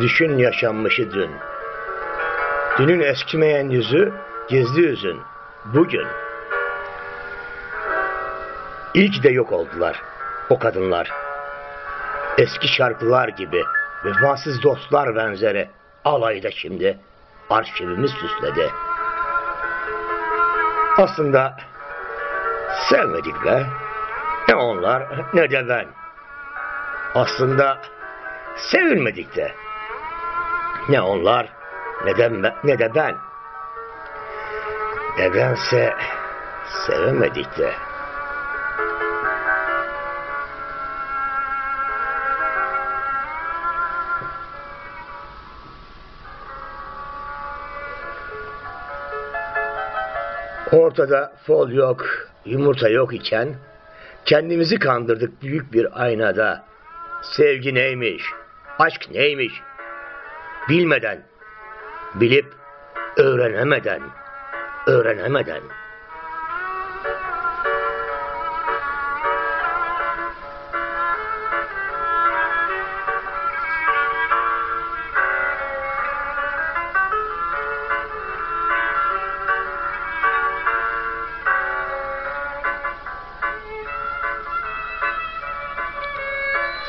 Düşün yaşanmışı dün. Dünün eskimeyen yüzü, gizli yüzün. Bugün. Ki de yok oldular o kadınlar. Eski şarkılar gibi vefasız dostlar benzeri alayda şimdi arşivimiz süsledi. Aslında sevmedik be. Ne onlar ne de ben. Aslında sevilmedik de. Ne onlar ne de, ne de ben. Nedense sevemedik de. Ortada fol yok, yumurta yok iken kendimizi kandırdık büyük bir aynada. Sevgi neymiş, aşk neymiş bilmeden, bilip öğrenemeden, öğrenemeden.